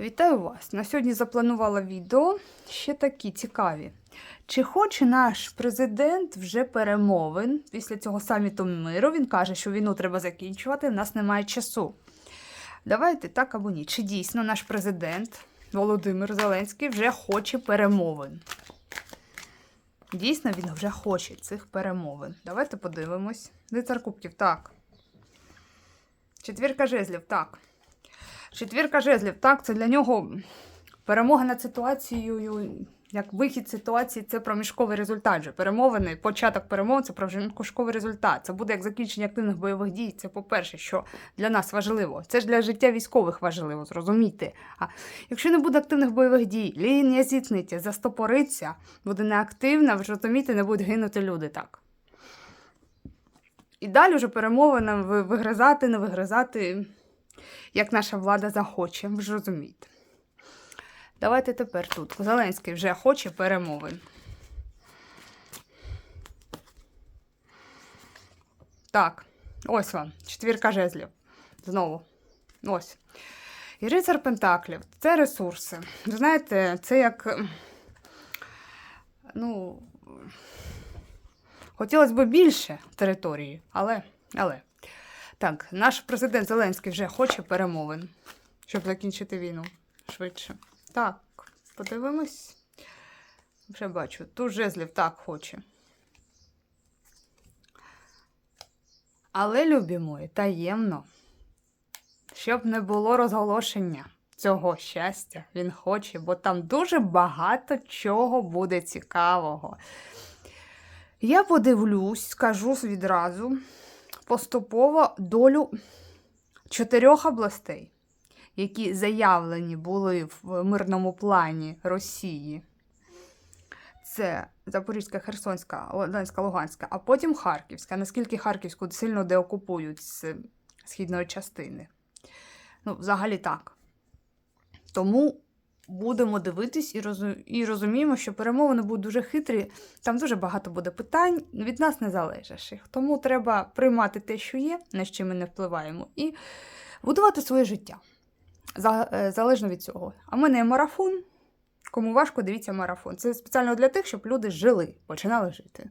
Вітаю вас! На сьогодні запланувала відео ще такі цікаві. Чи хоче наш президент вже перемовин після цього саміту миру? Він каже, що війну треба закінчувати, в нас немає часу. Давайте так або ні. Чи дійсно наш президент Володимир Зеленський вже хоче перемовин? Дійсно, він вже хоче цих перемовин. Давайте подивимось. Лицар Кубків, так. Четвірка жезлів, так. Четвірка жезлів, так, це для нього перемога над ситуацією, як вихід ситуації, це проміжковий результат. Же. Перемовини, початок перемовин це проміжковий результат. Це буде як закінчення активних бойових дій. Це по-перше, що для нас важливо. Це ж для життя військових важливо, зрозумійте. А якщо не буде активних бойових дій, лінія зіткнеться, застопориться, буде неактивна, ви ж розумієте, не будуть гинути люди так. І далі вже перемовинам вигризати, не вигризати як наша влада захоче, ви ж розумієте. Давайте тепер тут. Зеленський вже хоче перемовин. Так, ось вам, четвірка жезлів. Знову. Ось. І рицар Пентаклів це ресурси. Ви знаєте, це як. Ну. Хотілося б більше території, але. але. Так, наш президент Зеленський вже хоче перемовин, щоб закінчити війну швидше. Так, подивимось. Вже бачу, тут жезлів так хоче. Але, любі мої, таємно, щоб не було розголошення цього щастя, він хоче, бо там дуже багато чого буде цікавого. Я подивлюсь, скажу відразу поступово долю чотирьох областей, які заявлені були в мирному плані Росії. Це Запорізька, Херсонська, Донецька, Луганська, а потім Харківська. Наскільки Харківську сильно деокупують з східної частини. Ну, взагалі так. Тому будемо дивитись і, розу- і розуміємо, що перемовини будуть дуже хитрі, там дуже багато буде питань, від нас не залежиш. Тому треба приймати те, що є, на що ми не впливаємо, і будувати своє життя. Е, Залежно від цього. А в мене є марафон. Кому важко, дивіться марафон. Це спеціально для тих, щоб люди жили, починали жити.